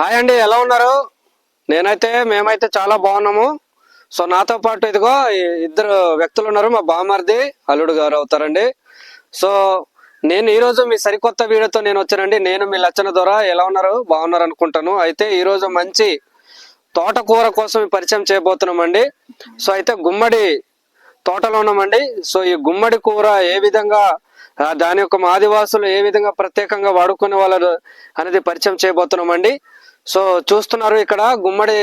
Hi అండి ఎలా ఉన్నారు? నేనైతే మేమైతే చాలా బాగున్నాము. సో నాతో పాటు ఇదిగో ఇద్దరు వ్యక్తులు ఉన్నారు మా బామర్ది అల్లుడు గారు అవుతారండి. సో నేను ఈరోజు మీ సరికొత్త వీడియోతో నేను వచ్చానండి. నేను మీ లచ్చన ద్వారా ఎలా ఉన్నారు? బాగున్నారు అనుకుంటాను. అయితే ఈరోజు మంచి తోటకూర కోసం పరిచయం చేయబోతున్నామండి. సో అయితే గుమ్మడి తోటలో ఉన్నామండి. సో ఈ గుమ్మడి కూర ఏ విధంగా దాని యొక్క మా ఆదివాసులు ఏ విధంగా ప్రత్యేకంగా వాడుకునే వాళ్ళు అనేది పరిచయం చేయబోతున్నామండి. సో చూస్తున్నారు ఇక్కడ గుమ్మడి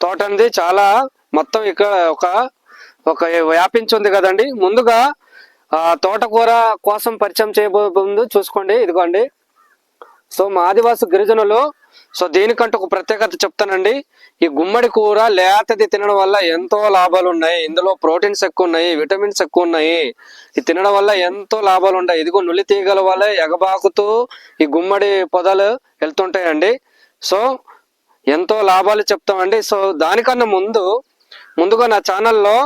తోట అనేది చాలా మొత్తం ఇక్కడ ఒక ఒక వ్యాపించి ఉంది కదండి. ముందుగా ఆ తోటకూర కోసం పరిచయం చేయబో ముందు చూసుకోండి. ఇదిగోండి. సో మా ఆదివాసి గిరిజనులు సో దీనికంటే ఒక ప్రత్యేకత చెప్తానండి. ఈ గుమ్మడి కూర లేతది తినడం వల్ల ఎంతో లాభాలు ఉన్నాయి. ఇందులో ప్రోటీన్స్ ఎక్కువ ఉన్నాయి విటమిన్స్ ఎక్కువ ఉన్నాయి. ఇది తినడం వల్ల ఎంతో లాభాలు ఉన్నాయి. ఇదిగో నులి తీగల వల్ల ఎగబాకుతూ ఈ గుమ్మడి పొదలు వెళ్తుంటాయండి. సో ఎంతో లాభాలు చెప్తామండి. సో దానికన్నా ముందు ముందుగా నా ఛానల్లో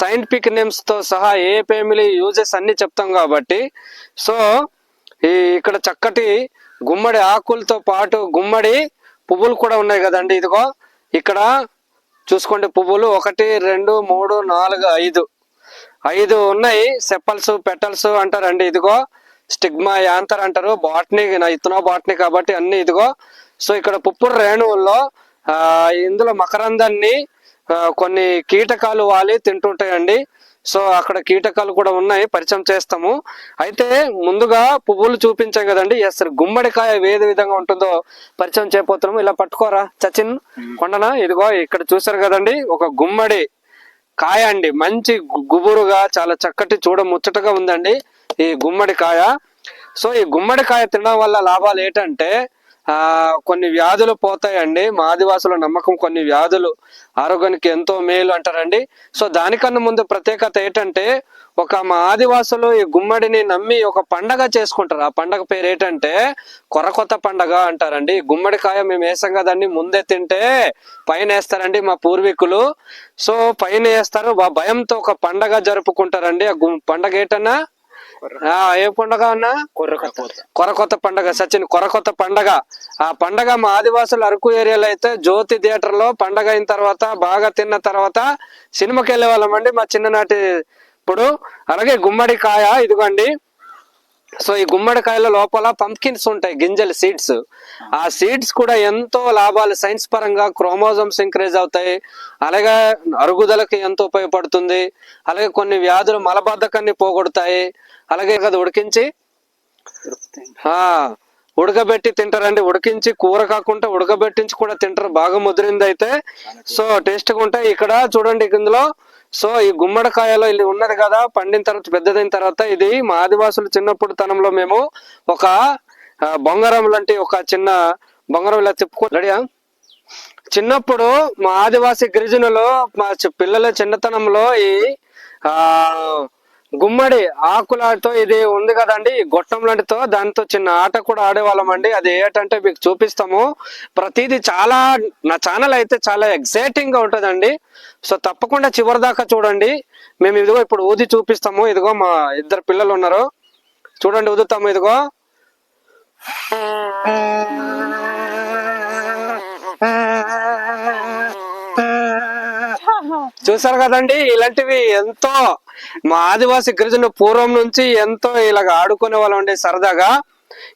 సైంటిఫిక్ నేమ్స్తో సహా ఏ ఫ్యామిలీ యూజెస్ అన్ని చెప్తాం కాబట్టి సో ఈ ఇక్కడ చక్కటి గుమ్మడి ఆకులతో పాటు గుమ్మడి పువ్వులు కూడా ఉన్నాయి కదండి ఇదిగో. ఇక్కడ చూసుకోండి పువ్వులు. ఒకటి రెండు మూడు నాలుగు ఐదు. ఐదు ఉన్నాయి. సెప్పల్స్ పెటల్స్ అంటారండి ఇదిగో. స్టిగ్మా యాంతర్ అంటారు. బాట్నీ నా ఇతనో బాట్నీ కాబట్టి అన్ని ఇదిగో. సో ఇక్కడ పుప్పుడు రేణువుల్లో ఇందులో మకరందాన్ని కొన్ని కీటకాలు వాలి తింటుంటాయండి. సో అక్కడ కీటకాలు కూడా ఉన్నాయి పరిచయం చేస్తాము. అయితే ముందుగా పువ్వులు చూపించాం కదండి. ఎస్ గుమ్మడికాయ ఏది విధంగా ఉంటుందో పరిచయం చేయబోతున్నాము. ఇలా పట్టుకోరా సచిన్. కొండన? ఇదిగో ఇక్కడ చూసారు కదండి. ఒక గుమ్మడి కాయ అండి. మంచి గుబురుగా చాలా చక్కటి చూడ ముచ్చటగా ఉందండి ఈ గుమ్మడి కాయ సో ఈ గుమ్మడి కాయ తినడం వల్ల లాభాలు ఏంటంటే ఆ కొన్ని వ్యాధులు పోతాయండి. మా ఆదివాసుల నమ్మకం కొన్ని వ్యాధులు ఆరోగ్యానికి ఎంతో మేలు అంటారండి. సో దానికన్నా ముందు ప్రత్యేకత ఏంటంటే ఒక మా ఆదివాసులు ఈ గుమ్మడిని నమ్మి ఒక పండగ చేసుకుంటారు. ఆ పండగ పేరు ఏంటంటే కొరకొత్త పండగ అంటారండి. ఈ గుమ్మడికాయ మేము వేసాం కదండి ముందే తింటే పైన వేస్తారండి మా పూర్వీకులు. సో పైన వేస్తారు. భయంతో ఒక పండగ జరుపుకుంటారండి. ఆ గు- పండగ ఏంటన్నా? ఏ పండగ అన్నా? కొరకొత్త పండగ సచిన్ కొరకొత్త పండగ. ఆ పండగ మా ఆదివాసులు అరకు ఏరియాలో అయితే జ్యోతి థియేటర్లో పండగ అయిన తర్వాత బాగా తిన్న తర్వాత సినిమాకి వెళ్ళే వాళ్ళం అండి మా చిన్ననాటి ఇప్పుడు. అలాగే గుమ్మడి కాయ ఇదిగోండి. సో ఈ గుమ్మడికాయల లోపల పంప్కిన్స్ ఉంటాయి గింజలు సీడ్స్. ఆ సీడ్స్ కూడా ఎంతో లాభాలు సైన్స్ పరంగా క్రోమోజోమ్స్ ఇంక్రీజ్ అవుతాయి. అలాగే అరుగుదలకి ఎంతో ఉపయోగపడుతుంది. అలాగే కొన్ని వ్యాధులు మలబద్ధకాన్ని పోగొడతాయి. అలాగే కదా ఉడికించి? ఉడకబెట్టి తింటారండి. ఉడికించి కూర కాకుండా ఉడకబెట్టించి కూడా తింటారు. బాగా ముదిరింది అయితే. సో టేస్ట్గా ఉంటాయి. ఇక్కడ చూడండి ఇందులో. సో ఈ గుమ్మడికాయలో ఇది ఉన్నది కదా పండిన తర్వాత పెద్దదైన తర్వాత ఇది మా ఆదివాసులు చిన్నప్పుడు తనంలో మేము ఒక బొంగరం లాంటి ఒక చిన్న బొంగరం ఇలా తిప్పుకో రెడీయా? చిన్నప్పుడు మా ఆదివాసి గిరిజనులు మా చి- పిల్లల చిన్నతనంలో ఈ ఆ గుమ్మడి ఆకులతో ఇది ఉంది కదండి. గొట్టం లాంటితో దాంతో చిన్న ఆట కూడా ఆడేవాళ్ళం అండి అది ఏంటంటే మీకు చూపిస్తాము. ప్రతిదీ చాలా నా ఛానల్ అయితే చాలా ఎగ్జైటింగ్గా ఉంటుందండి. సో తప్పకుండా చివరి దాకా చూడండి. మేము ఇదిగో ఇప్పుడు ఊది చూపిస్తాము. ఇదిగో మా ఇద్దరు పిల్లలు ఉన్నారు. చూడండి ఊదుతాము ఇదిగో. చూసారు కదండి ఇలాంటివి ఎంతో మా ఆదివాసి గిరిజన పూర్వం నుంచి ఎంతో ఇలాగ ఆడుకునే వాళ్ళం సరదాగా.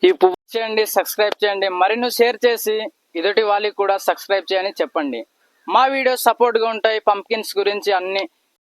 ఈ పువ్వు చేయండి సబ్స్క్రైబ్ చేయండి మరిన్ని షేర్ చేసి ఎదుటి వాళ్ళకి కూడా సబ్స్క్రైబ్ చేయని చెప్పండి. మా వీడియోస్ సపోర్ట్గా ఉంటాయి పంప్కిన్స్ గురించి అన్ని